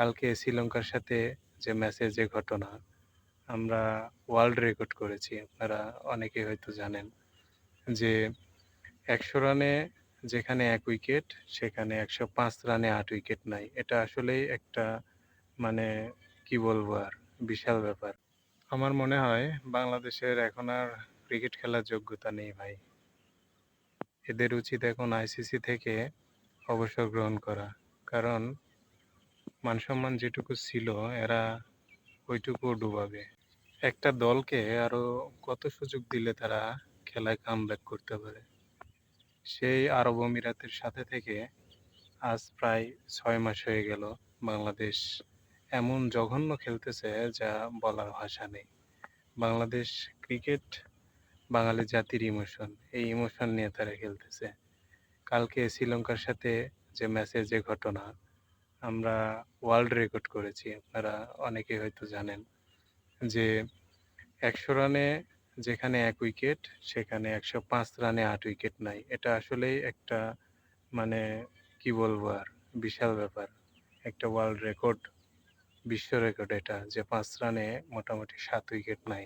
কালকে শ্রীলঙ্কার সাথে যে ম্যাচের যে ঘটনা, আমরা ওয়ার্ল্ড রেকর্ড করেছি। আপনারা অনেকে হয়তো জানেন যে একশো রানে যেখানে এক উইকেট সেখানে একশো পাঁচ রানে আট উইকেট নাই। এটা আসলেই একটা মানে কি বলব আর, বিশাল ব্যাপার। আমার মনে হয় বাংলাদেশের এখন আর ক্রিকেট খেলার যোগ্যতা নেই ভাই। এদের উচিত এখন আইসিসি থেকে অবসর গ্রহণ করা। কারণ মানসম্মান যেটুকু ছিল, এরা ওইটুকু ডুবাবে। একটা দলকে আরও কত সুযোগ দিলে তারা খেলায় কাম ব্যাক করতে পারে? সেই আরব আমিরাতের সাথে থেকে আজ প্রায় ছয় মাস হয়ে গেল বাংলাদেশ এমন জঘন্য খেলতেছে যা বলার ভাষা নেই। বাংলাদেশ ক্রিকেট বাঙালি জাতির ইমোশন, এই ইমোশন নিয়ে তারা খেলতেছে। কালকে শ্রীলঙ্কার সাথে যে ম্যাচের যে ঘটনা আমরা ওয়ার্ল্ড রেকর্ড করেছি। আপনারা অনেকে হয়তো জানেন যে একশো রানে যেখানে এক উইকেট সেখানে একশো পাঁচ রানে আট উইকেট নাই। এটা আসলেই একটা মানে কি বলব আর, বিশাল ব্যাপার। একটা ওয়ার্ল্ড রেকর্ড বিশ্ব রেকর্ড এটা যে পাঁচ রানে মোটামুটি সাত উইকেট নাই।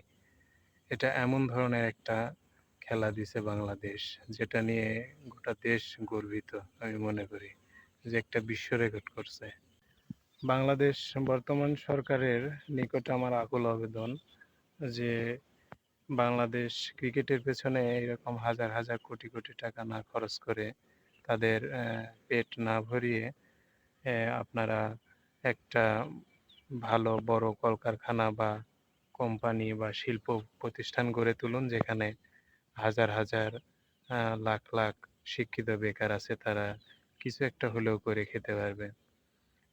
এটা এমন ধরনের একটা খেলা দিছে বাংলাদেশ, যেটা নিয়ে গোটা দেশ গর্বিত, আমি মনে করি। যে একটা বিশ্ব রেকর্ড করছে। বাংলাদেশ বর্তমান সরকারের নিকট আমার আকুল আবেদন যে বাংলাদেশ ক্রিকেটের পেছনে এরকম হাজার হাজার কোটি কোটি টাকা না খরচ করে তাদের পেট না ভরিয়ে আপনারা একটা ভালো, বড় কলকারখানা বা কোম্পানি বা শিল্প প্রতিষ্ঠান গড়ে তুলুন যেখানে হাজার হাজার লাখ লাখ শিক্ষিত বেকার আছে তারা কিছু একটা হলেও করে খেতে পারবে।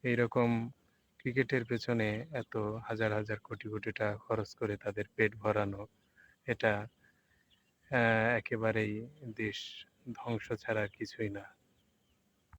এইরকম ক্রিকেটের পেছনে এত হাজার হাজার কোটি কোটি টাকা খরচ করে তাদের পেট ভরানো, এটা একেবারেই দেশ ধ্বংস ছাড়া কিছুই না।